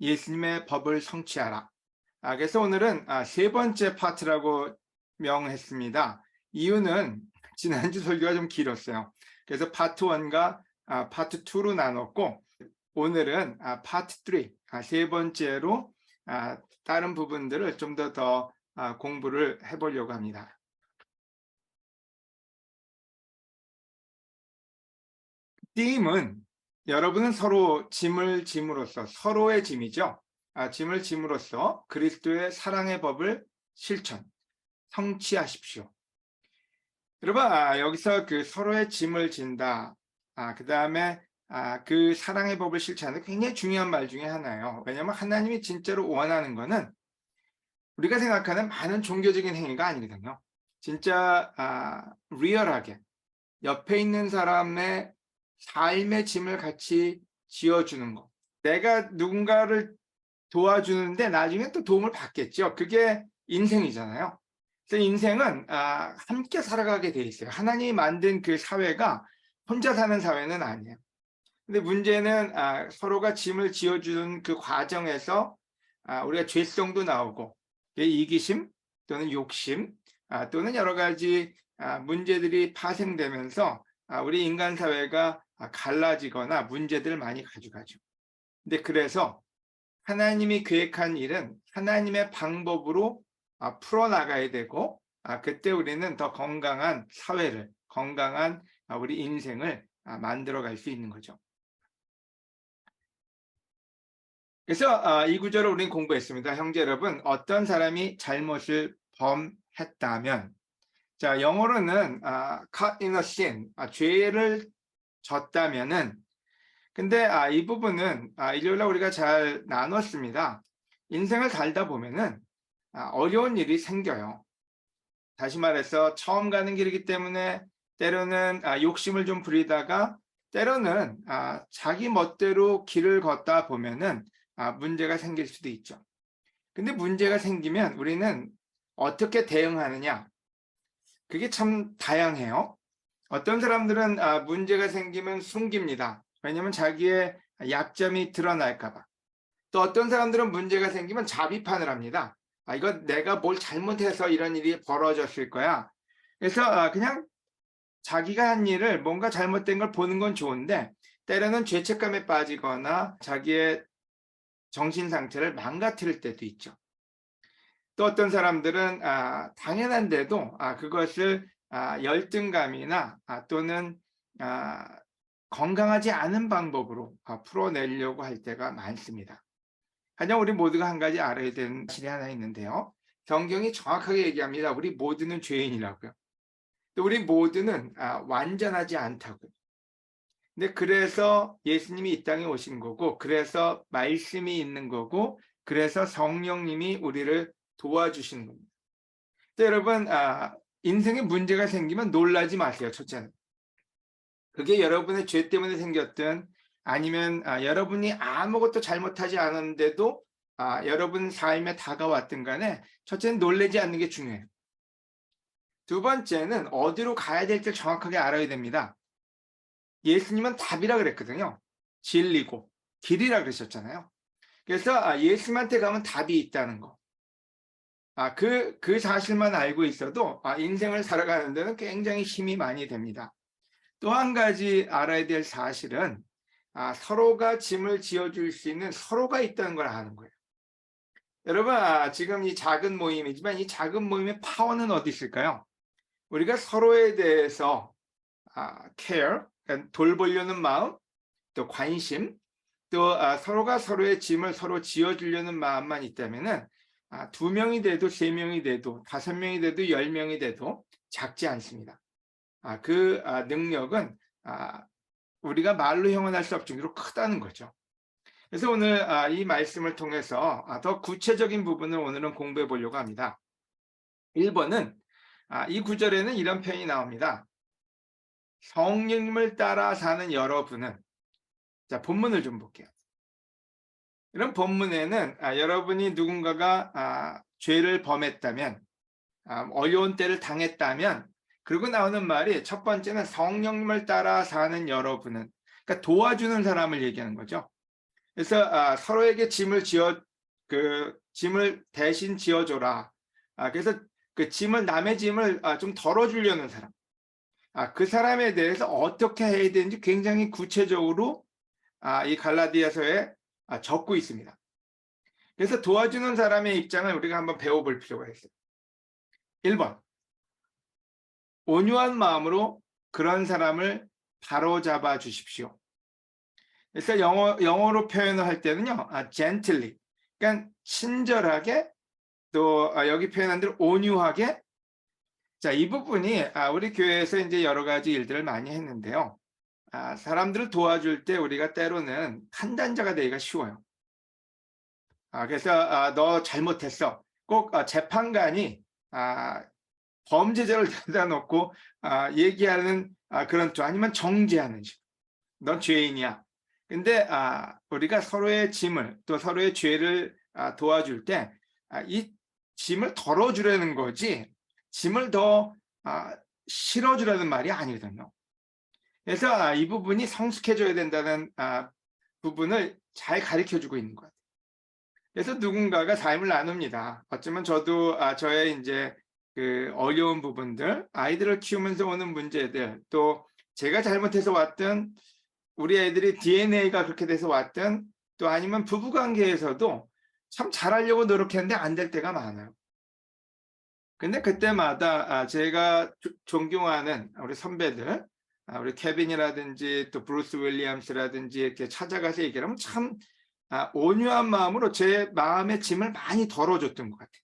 예수님의 법을 성취하라. 아, 그래서 오늘은 아, 세 번째 파트라고 명했습니다. 이유는 지난주 설교가 좀 길었어요. 그래서 파트 1과 아, 파트 2로 나눴고 오늘은 아, 파트 3, 아, 세 번째로 아, 다른 부분들을 좀 더더 아, 공부를 해보려고 합니다. 띠임은 여러분은 서로 짐을 짐으로써 서로의 짐이죠. 아, 짐을 짐으로써 그리스도의 사랑의 법을 실천, 성취하십시오. 여러분, 아, 여기서 그 서로의 짐을 진다. 아, 그 다음에 아, 그 사랑의 법을 실천하는 굉장히 중요한 말 중에 하나예요. 왜냐하면 하나님이 진짜로 원하는 거는 우리가 생각하는 많은 종교적인 행위가 아니거든요. 진짜 아, 리얼하게 옆에 있는 사람의 삶의 짐을 같이 지어주는 거. 내가 누군가를 도와주는데 나중에 또 도움을 받겠죠. 그게 인생이잖아요. 그래서 인생은 아, 함께 살아가게 돼 있어요. 하나님이 만든 그 사회가 혼자 사는 사회는 아니에요. 근데 문제는 아, 서로가 짐을 지어주는 그 과정에서 아, 우리가 죄성도 나오고 이기심 또는 욕심 아, 또는 여러 가지 아, 문제들이 파생되면서 아, 우리 인간 사회가 아, 갈라지거나 문제들을 많이 가져가죠. 근데 그래서 하나님이 계획한 일은 하나님의 방법으로 아, 풀어나가야 되고 아, 그때 우리는 더 건강한 사회를 건강한 아, 우리 인생을 아, 만들어갈 수 있는 거죠. 그래서 아, 이 구절을 우리는 공부했습니다. 형제 여러분 어떤 사람이 잘못을 범했다면 자 영어로는 아, caught in a sin 아, 죄를 졌다면은 근데 아, 이 부분은 아, 일요일날 우리가 잘 나눴습니다. 인생을 살다 보면은 아, 어려운 일이 생겨요. 다시 말해서 처음 가는 길이기 때문에 때로는 아, 욕심을 좀 부리다가 때로는 아, 자기 멋대로 길을 걷다 보면은 아, 문제가 생길 수도 있죠. 근데 문제가 생기면 우리는 어떻게 대응하느냐? 그게 참 다양해요. 어떤 사람들은 아, 문제가 생기면 숨깁니다. 왜냐하면 자기의 약점이 드러날까봐. 또 어떤 사람들은 문제가 생기면 자비판을 합니다. 아, 이거 내가 뭘 잘못해서 이런 일이 벌어졌을 거야. 그래서 아, 그냥 자기가 한 일을 뭔가 잘못된 걸 보는 건 좋은데 때로는 죄책감에 빠지거나 자기의 정신 상태를 망가뜨릴 때도 있죠. 또 어떤 사람들은 아, 당연한데도 아, 그것을 아, 열등감이나 아, 또는 아, 건강하지 않은 방법으로 아, 풀어내려고 할 때가 많습니다. 하지만 우리 모두가 한 가지 알아야 되는 사실이 하나 있는데요. 성경이 정확하게 얘기합니다. 우리 모두는 죄인이라고요. 또 우리 모두는 아, 완전하지 않다고요. 근데 그래서 예수님이 이 땅에 오신 거고, 그래서 말씀이 있는 거고, 그래서 성령님이 우리를 도와주시는 겁니다. 여러분, 아, 인생에 문제가 생기면 놀라지 마세요. 첫째는. 그게 여러분의 죄 때문에 생겼든 아니면 아, 여러분이 아무것도 잘못하지 않았는데도 아, 여러분 삶에 다가왔든 간에 첫째는 놀라지 않는 게 중요해요. 두 번째는 어디로 가야 될지 정확하게 알아야 됩니다. 예수님은 답이라 그랬거든요. 진리고 길이라 그러셨잖아요. 그래서 아, 예수님한테 가면 답이 있다는 거. 아, 그, 그 사실만 알고 있어도 아, 인생을 살아가는 데는 굉장히 힘이 많이 됩니다. 또 한 가지 알아야 될 사실은 아, 서로가 짐을 지어줄 수 있는 서로가 있다는 걸 아는 거예요. 여러분, 아, 지금 이 작은 모임이지만 이 작은 모임의 파워는 어디 있을까요? 우리가 서로에 대해서 아, care, 그러니까 돌보려는 마음, 또 관심, 또 아, 서로가 서로의 짐을 서로 지어주려는 마음만 있다면은 아, 두 명이 돼도 세 명이 돼도 다섯 명이 돼도 열 명이 돼도 작지 않습니다. 아, 그 아, 능력은 아, 우리가 말로 형언할 수 없을 정도로 크다는 거죠. 그래서 오늘 아, 이 말씀을 통해서 아, 더 구체적인 부분을 오늘은 공부해 보려고 합니다. 1번은 아, 이 구절에는 이런 표현이 나옵니다. 성령님을 따라 사는 여러분은 자 본문을 좀 볼게요. 이런 본문에는 아, 여러분이 누군가가 아, 죄를 범했다면 아, 어려운 때를 당했다면 그리고 나오는 말이 첫 번째는 성령님을 따라 사는 여러분은 그러니까 도와주는 사람을 얘기하는 거죠. 그래서 아, 서로에게 짐을 지어 그 짐을 대신 지어줘라. 아, 그래서 그 짐을 남의 짐을 아, 좀 덜어주려는 사람. 아, 그 사람에 대해서 어떻게 해야 되는지 굉장히 구체적으로 아, 이 갈라디아서에 아, 적고 있습니다. 그래서 도와주는 사람의 입장을 우리가 한번 배워볼 필요가 있어요. 1번. 온유한 마음으로 그런 사람을 바로잡아 주십시오. 그래서 영어, 영어로 표현을 할 때는요, 아, gently. 그러니까 친절하게 또 아, 여기 표현한 대로 온유하게. 자, 이 부분이 아, 우리 교회에서 이제 여러 가지 일들을 많이 했는데요. 아, 사람들을 도와줄 때 우리가 때로는 판단자가 되기가 쉬워요. 아, 그래서 아, 너 잘못했어. 꼭 아, 재판관이 아, 범죄자를 데려다 놓고 아, 얘기하는 아, 그런 또 아니면 정죄하는 식. 넌 죄인이야. 근데 아, 우리가 서로의 짐을 또 서로의 죄를 아, 도와줄 때이 짐을 덜어주려는 거지 짐을 더 아, 실어주라는 말이 아니거든요. 그래서 아, 이 부분이 성숙해져야 된다는 아, 부분을 잘 가르쳐주고 있는 것 같아요. 그래서 누군가가 삶을 나눕니다. 어쩌면 저도 아, 저의 이제 그 어려운 부분들, 아이들을 키우면서 오는 문제들, 또 제가 잘못해서 왔던 우리 애들이 DNA가 그렇게 돼서 왔던 또 아니면 부부관계에서도 참 잘하려고 노력했는데 안 될 때가 많아요. 근데 그때마다 아, 제가 조- 존경하는 우리 선배들, 아, 우리 케빈이라든지 또 브루스 윌리엄스라든지 이렇게 찾아가서 얘기를 하면 참 아, 온유한 마음으로 제 마음의 짐을 많이 덜어줬던 것 같아요.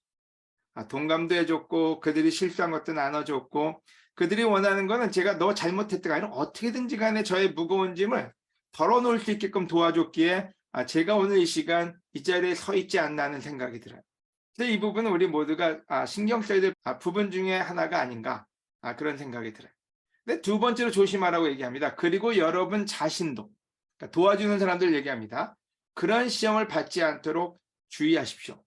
아, 동감도 해줬고 그들이 실수한 것도 나눠줬고 그들이 원하는 거는 제가 너 잘못했다가 아니라 어떻게든지 간에 저의 무거운 짐을 덜어놓을 수 있게끔 도와줬기에 아, 제가 오늘 이 시간 이 자리에 서 있지 않나 하는 생각이 들어요. 그래서 이 부분은 우리 모두가 아, 신경 써야 될 아, 부분 중에 하나가 아닌가 아, 그런 생각이 들어요. 근데 두 번째로 조심하라고 얘기합니다. 그리고 여러분 자신도 그러니까 도와주는 사람들 얘기합니다. 그런 시험을 받지 않도록 주의하십시오.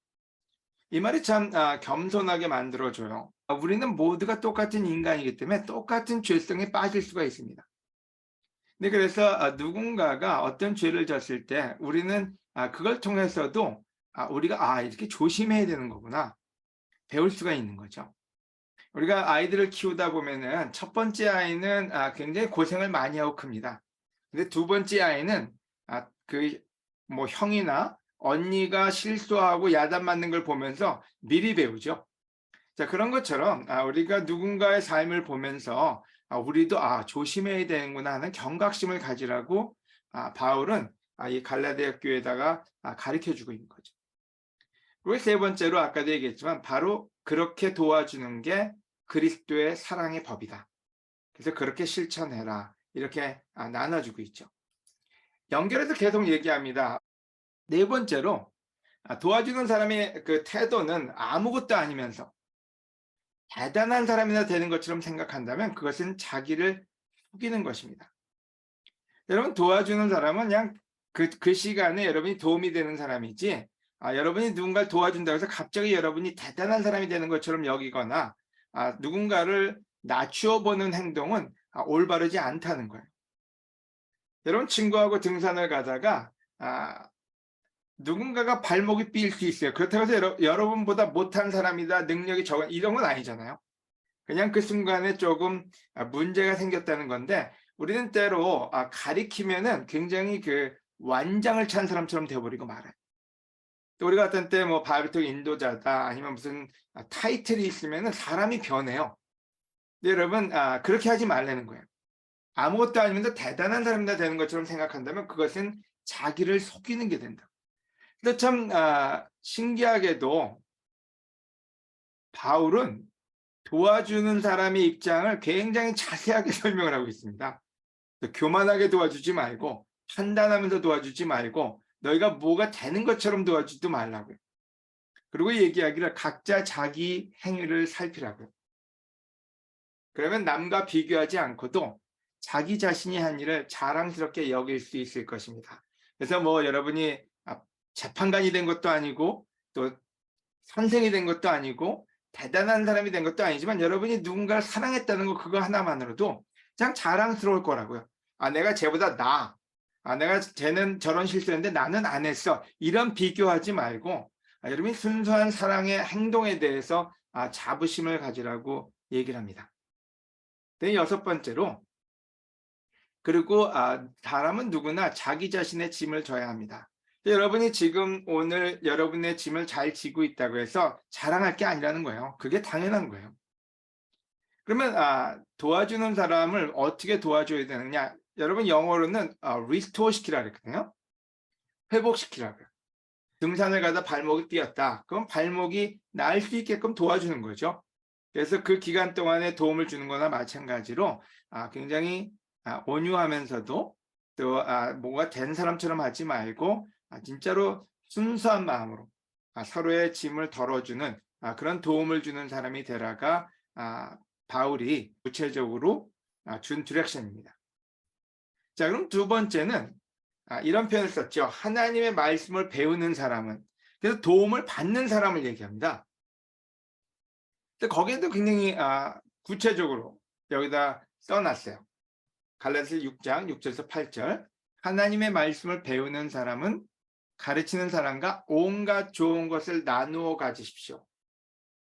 이 말이 참 아, 겸손하게 만들어줘요. 아, 우리는 모두가 똑같은 인간이기 때문에 똑같은 죄성에 빠질 수가 있습니다. 근데 그래서 아, 누군가가 어떤 죄를 졌을 때 우리는 아, 그걸 통해서도 아, 우리가 아 이렇게 조심해야 되는 거구나 배울 수가 있는 거죠. 우리가 아이들을 키우다 보면은 첫 번째 아이는 아, 굉장히 고생을 많이 하고 큽니다. 근데 두 번째 아이는 아, 그 뭐 형이나 언니가 실수하고 야단 맞는 걸 보면서 미리 배우죠. 자 그런 것처럼 아, 우리가 누군가의 삶을 보면서 아, 우리도 아 조심해야 되는구나 하는 경각심을 가지라고 아, 바울은 아, 이 갈라디아 교회에다가 아, 가르쳐 주고 있는 거죠. 그리고 세 번째로 아까도 얘기했지만 바로 그렇게 도와주는 게 그리스도의 사랑의 법이다. 그래서 그렇게 실천해라 이렇게 아, 나눠주고 있죠. 연결해서 계속 얘기합니다. 네 번째로 아, 도와주는 사람의 그 태도는 아무것도 아니면서 대단한 사람이나 되는 것처럼 생각한다면 그것은 자기를 속이는 것입니다. 여러분 도와주는 사람은 그냥 그, 그 시간에 여러분이 도움이 되는 사람이지 아, 여러분이 누군가를 도와준다고 해서 갑자기 여러분이 대단한 사람이 되는 것처럼 여기거나 아, 누군가를 낮추어 보는 행동은 아, 올바르지 않다는 거예요. 여러분 친구하고 등산을 가다가 아, 누군가가 발목이 삘 수 있어요. 그렇다고 해서 여러, 여러분보다 못한 사람이다, 능력이 적은 이런 건 아니잖아요. 그냥 그 순간에 조금 아, 문제가 생겼다는 건데 우리는 때로 아, 가리키면은 굉장히 그 완장을 찬 사람처럼 되어버리고 말아요. 또 우리가 어떤 때뭐 바비톡 인도자다 아니면 무슨 아, 타이틀이 있으면은 사람이 변해요. 여러분 아, 그렇게 하지 말라는 거예요. 아무것도 아니면서 대단한 사람이다 되는 것처럼 생각한다면 그것은 자기를 속이는 게 된다. 근데 참 아, 신기하게도 바울은 도와주는 사람의 입장을 굉장히 자세하게 설명을 하고 있습니다. 교만하게 도와주지 말고 판단하면서 도와주지 말고 너희가 뭐가 되는 것처럼 도와주지도 말라고요. 그리고 얘기하기를 각자 자기 행위를 살피라고요. 그러면 남과 비교하지 않고도 자기 자신이 한 일을 자랑스럽게 여길 수 있을 것입니다. 그래서 뭐 여러분이 아, 재판관이 된 것도 아니고 또 선생이 된 것도 아니고 대단한 사람이 된 것도 아니지만 여러분이 누군가를 사랑했다는 거 그거 하나만으로도 그냥 자랑스러울 거라고요. 아 내가 쟤보다 나 아, 내가 쟤는 저런 실수했는데 나는 안 했어. 이런 비교하지 말고 아, 여러분이 순수한 사랑의 행동에 대해서 아, 자부심을 가지라고 얘기를 합니다. 네, 여섯 번째로 그리고 아, 사람은 누구나 자기 자신의 짐을 져야 합니다. 여러분이 지금 오늘 여러분의 짐을 잘 지고 있다고 해서 자랑할 게 아니라는 거예요. 그게 당연한 거예요. 그러면 아, 도와주는 사람을 어떻게 도와줘야 되느냐? 여러분 영어로는 아, restore 시키라 그랬거든요. 회복시키라고요. 등산을 가다 발목이 뛰었다. 그럼 발목이 나을 수 있게끔 도와주는 거죠. 그래서 그 기간 동안에 도움을 주는 거나 마찬가지로 아, 굉장히 아, 온유하면서도 또 아, 뭔가 된 사람처럼 하지 말고 아, 진짜로 순수한 마음으로 아, 서로의 짐을 덜어주는 아, 그런 도움을 주는 사람이 되라가 아, 바울이 구체적으로 아, 준 디렉션입니다. 자, 그럼 두 번째는 아, 이런 표현을 썼죠. 하나님의 말씀을 배우는 사람은 그래서 도움을 받는 사람을 얘기합니다. 근데 거기에도 굉장히 아, 구체적으로 여기다 써놨어요. 갈라디아서 6장 6절에서 8절 하나님의 말씀을 배우는 사람은 가르치는 사람과 온갖 좋은 것을 나누어 가지십시오.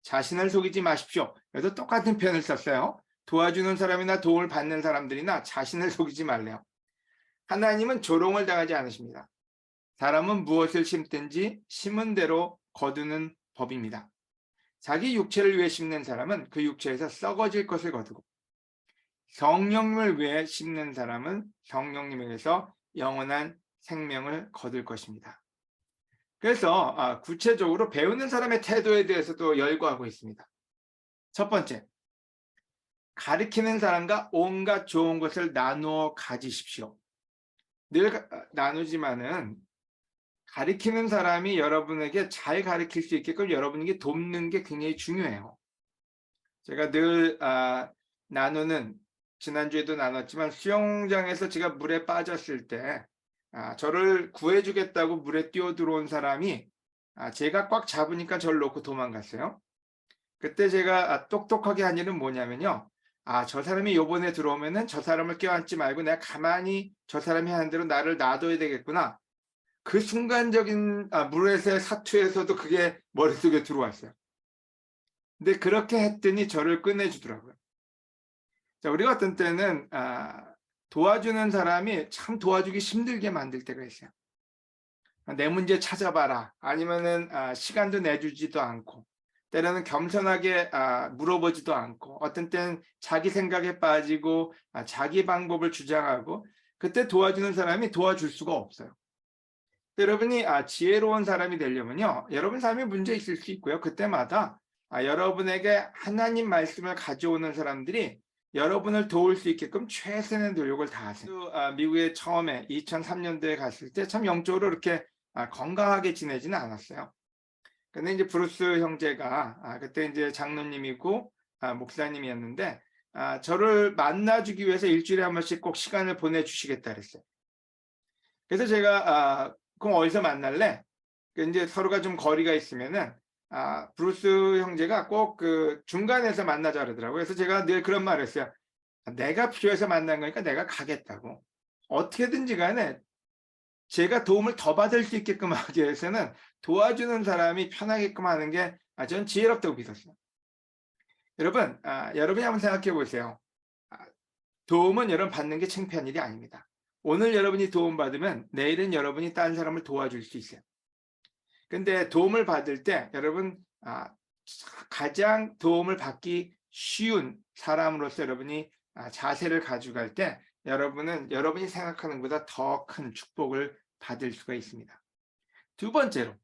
자신을 속이지 마십시오. 여기도 똑같은 표현을 썼어요. 도와주는 사람이나 도움을 받는 사람들이나 자신을 속이지 말래요. 하나님은 조롱을 당하지 않으십니다. 사람은 무엇을 심든지 심은 대로 거두는 법입니다. 자기 육체를 위해 심는 사람은 그 육체에서 썩어질 것을 거두고 성령을 위해 심는 사람은 성령님에게서 영원한 생명을 거둘 것입니다. 그래서 아, 구체적으로 배우는 사람의 태도에 대해서도 열거하고 있습니다. 첫 번째, 가르치는 사람과 온갖 좋은 것을 나누어 가지십시오. 늘 나누지만은 가르치는 사람이 여러분에게 잘 가르칠 수 있게끔 여러분에게 돕는 게 굉장히 중요해요. 제가 늘 아, 나누는 지난주에도 나눴지만 수영장에서 제가 물에 빠졌을 때 아, 저를 구해주겠다고 물에 뛰어 들어온 사람이 아, 제가 꽉 잡으니까 저를 놓고 도망갔어요. 그때 제가 아, 똑똑하게 한 일은 뭐냐면요. 아, 저 사람이 요번에 들어오면은 저 사람을 껴안지 말고 내가 가만히 저 사람이 하는 대로 나를 놔둬야 되겠구나. 그 순간적인 아, 물에서의 사투에서도 그게 머릿속에 들어왔어요. 근데 그렇게 했더니 저를 끝내주더라고요. 자, 우리가 어떤 때는 아, 도와주는 사람이 참 도와주기 힘들게 만들 때가 있어요. 내 문제 찾아봐라. 아니면은 아, 시간도 내주지도 않고 때로는 겸손하게 아, 물어보지도 않고 어떤 때는 자기 생각에 빠지고 아, 자기 방법을 주장하고 그때 도와주는 사람이 도와줄 수가 없어요. 여러분이 아, 지혜로운 사람이 되려면요. 여러분 삶에 문제 있을 수 있고요. 그때마다 아, 여러분에게 하나님 말씀을 가져오는 사람들이 여러분을 도울 수 있게끔 최선의 노력을 다하세요. 아, 미국에 처음에 2003년도에 갔을 때 참 영적으로 이렇게 아, 건강하게 지내지는 않았어요. 근데 이제 브루스 형제가 아, 그때 이제 장로님이고 아, 목사님이었는데 아, 저를 만나주기 위해서 일주일에 한 번씩 꼭 시간을 보내주시겠다 그랬어요. 그래서 제가 아, 그럼 어디서 만날래? 그 이제 서로가 좀 거리가 있으면은 아, 브루스 형제가 꼭 그 중간에서 만나자 그러더라고요. 그래서 제가 늘 그런 말을 했어요. 내가 필요해서 만난 거니까 내가 가겠다고. 어떻게든지 간에 제가 도움을 더 받을 수 있게끔 하기 위해서는 도와주는 사람이 편하게끔 하는 게 아, 전 지혜롭다고 믿었어요. 여러분, 아, 여러분이 한번 생각해 보세요. 아, 도움은 여러분 받는 게 창피한 일이 아닙니다. 오늘 여러분이 도움 받으면 내일은 여러분이 다른 사람을 도와줄 수 있어요. 근데 도움을 받을 때 여러분 아, 가장 도움을 받기 쉬운 사람으로서 여러분이 아, 자세를 가져갈 때 여러분은 여러분이 생각하는 것보다 더 큰 축복을 받을 수가 있습니다. 두 번째로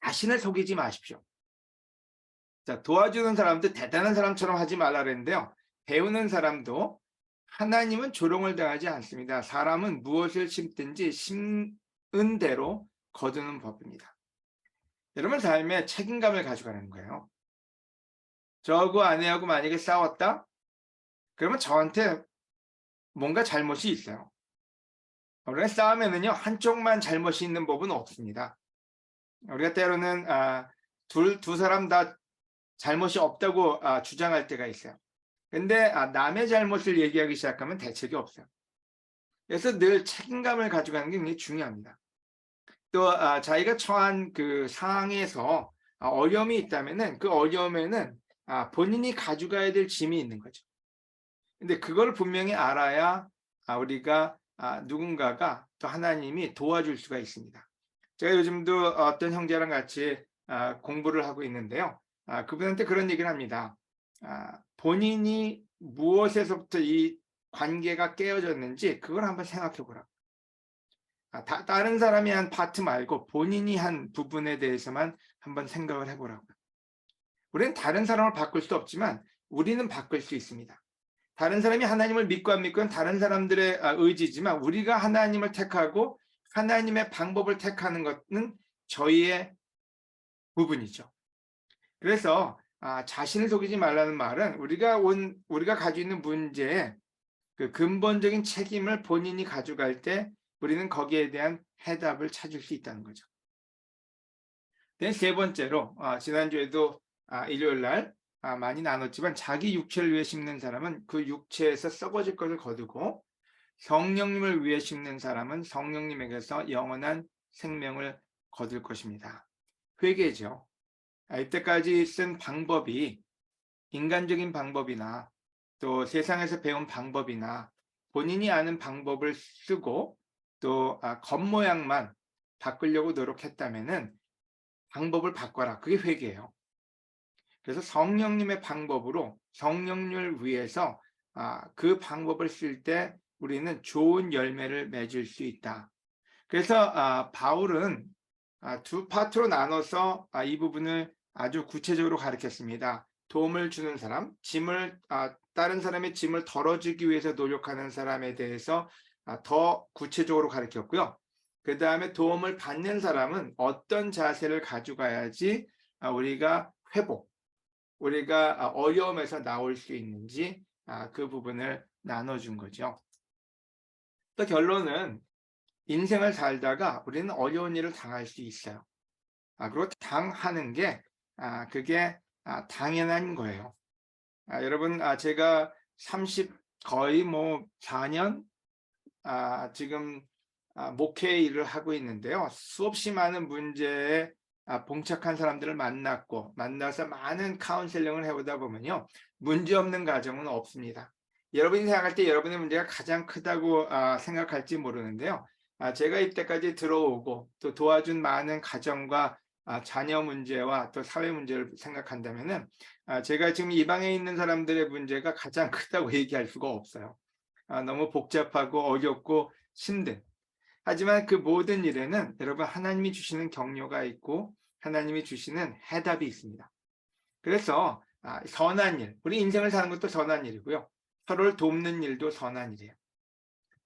자신을 속이지 마십시오. 자, 도와주는 사람도 대단한 사람처럼 하지 말라 그랬는데요. 배우는 사람도 하나님은 조롱을 당하지 않습니다. 사람은 무엇을 심든지 심은 대로 거두는 법입니다. 여러분 삶에 책임감을 가져가는 거예요. 저하고 아내하고 만약에 싸웠다? 그러면 저한테 뭔가 잘못이 있어요. 우리가 싸우면은요 한쪽만 잘못이 있는 법은 없습니다. 우리가 때로는 아, 둘, 두 사람 다 잘못이 없다고 아, 주장할 때가 있어요. 근데 아, 남의 잘못을 얘기하기 시작하면 대책이 없어요. 그래서 늘 책임감을 가져가는 게 굉장히 중요합니다. 또 아, 자기가 처한 그 상황에서 아, 어려움이 있다면은 그 어려움에는 아, 본인이 가져가야 될 짐이 있는 거죠. 근데 그걸 분명히 알아야 아, 우리가 아, 누군가가 또 하나님이 도와줄 수가 있습니다. 제가 요즘도 어떤 형제랑 같이 아, 공부를 하고 있는데요. 아, 그분한테 그런 얘기를 합니다. 아, 본인이 무엇에서부터 이 관계가 깨어졌는지 그걸 한번 생각해 보라. 아, 다, 다른 사람이 한 파트 말고 본인이 한 부분에 대해서만 한번 생각을 해보라고. 우리는 다른 사람을 바꿀 수 없지만 우리는 바꿀 수 있습니다. 다른 사람이 하나님을 믿고 안 믿고는 다른 사람들의 아, 의지지만 우리가 하나님을 택하고 하나님의 방법을 택하는 것은 저희의 부분이죠. 그래서 아, 자신을 속이지 말라는 말은 우리가 온 우리가 가지고 있는 문제에 그 근본적인 책임을 본인이 가져갈 때 우리는 거기에 대한 해답을 찾을 수 있다는 거죠. 네, 세 번째로 아, 지난주에도 아, 일요일 날 아, 많이 나눴지만 자기 육체를 위해 심는 사람은 그 육체에서 썩어질 것을 거두고 성령님을 위해 심는 사람은 성령님에게서 영원한 생명을 거둘 것입니다. 회개죠. 아, 이때까지 쓴 방법이 인간적인 방법이나 또 세상에서 배운 방법이나 본인이 아는 방법을 쓰고 또 아, 겉모양만 바꾸려고 노력했다면 은 방법을 바꿔라. 그게 회개예요. 그래서 성령님의 방법으로 성령님을 위해서 아, 그 방법을 쓸 때 우리는 좋은 열매를 맺을 수 있다. 그래서 아, 바울은 아, 두 파트로 나눠서 아, 이 부분을 아주 구체적으로 가르쳤습니다. 도움을 주는 사람, 짐을 아, 다른 사람의 짐을 덜어주기 위해서 노력하는 사람에 대해서 아, 더 구체적으로 가르쳤고요. 그 다음에 도움을 받는 사람은 어떤 자세를 가져가야지 아, 우리가 회복, 우리가 아, 어려움에서 나올 수 있는지 아, 그 부분을 나눠준 거죠. 또 결론은 인생을 살다가 우리는 어려운 일을 당할 수 있어요. 아, 그리고 당하는 게 아, 그게 아, 당연한 거예요. 아, 여러분, 아, 제가 30 거의 뭐 4년 아, 지금 아, 목회 일을 하고 있는데요. 수없이 많은 문제에 아, 봉착한 사람들을 만났고 만나서 많은 카운셀링을 해보다 보면요. 문제 없는 가정은 없습니다. 여러분이 생각할 때 여러분의 문제가 가장 크다고 아, 생각할지 모르는데요. 아, 제가 이때까지 들어오고 또 도와준 많은 가정과 아, 자녀 문제와 또 사회 문제를 생각한다면 은 아, 제가 지금 이 방에 있는 사람들의 문제가 가장 크다고 얘기할 수가 없어요. 아, 너무 복잡하고 어렵고 힘든. 하지만 그 모든 일에는 여러분 하나님이 주시는 격려가 있고 하나님이 주시는 해답이 있습니다. 그래서 아, 선한 일, 우리 인생을 사는 것도 선한 일이고요. 서로를 돕는 일도 선한 일이에요.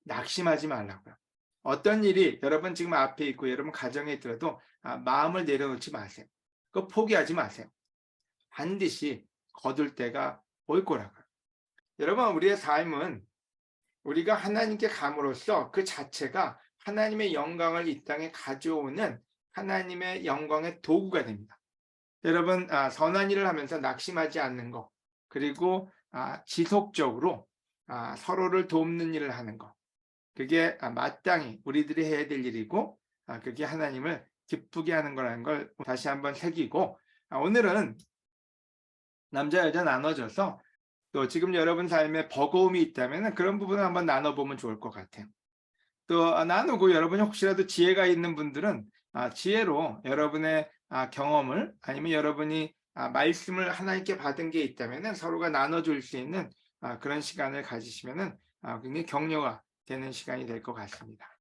낙심하지 말라고요. 어떤 일이 여러분 지금 앞에 있고 여러분 가정에 있더라도 아, 마음을 내려놓지 마세요. 그 포기하지 마세요. 반드시 거둘 때가 올 거라고요. 여러분 우리의 삶은 우리가 하나님께 감으로써 그 자체가 하나님의 영광을 이 땅에 가져오는 하나님의 영광의 도구가 됩니다. 여러분 아, 선한 일을 하면서 낙심하지 않는 것 그리고 아, 지속적으로 아, 서로를 돕는 일을 하는 것 그게 아, 마땅히 우리들이 해야 될 일이고 아, 그게 하나님을 기쁘게 하는 거라는 걸 다시 한번 새기고 아, 오늘은 남자 여자 나눠져서 또 지금 여러분 삶에 버거움이 있다면 그런 부분을 한번 나눠보면 좋을 것 같아요. 또 아, 나누고 여러분이 혹시라도 지혜가 있는 분들은 아, 지혜로 여러분의 아, 경험을 아니면 여러분이 아, 말씀을 하나님께 받은 게 있다면 서로가 나눠줄 수 있는 아, 그런 시간을 가지시면 굉장히 격려가 되는 시간이 될 것 같습니다.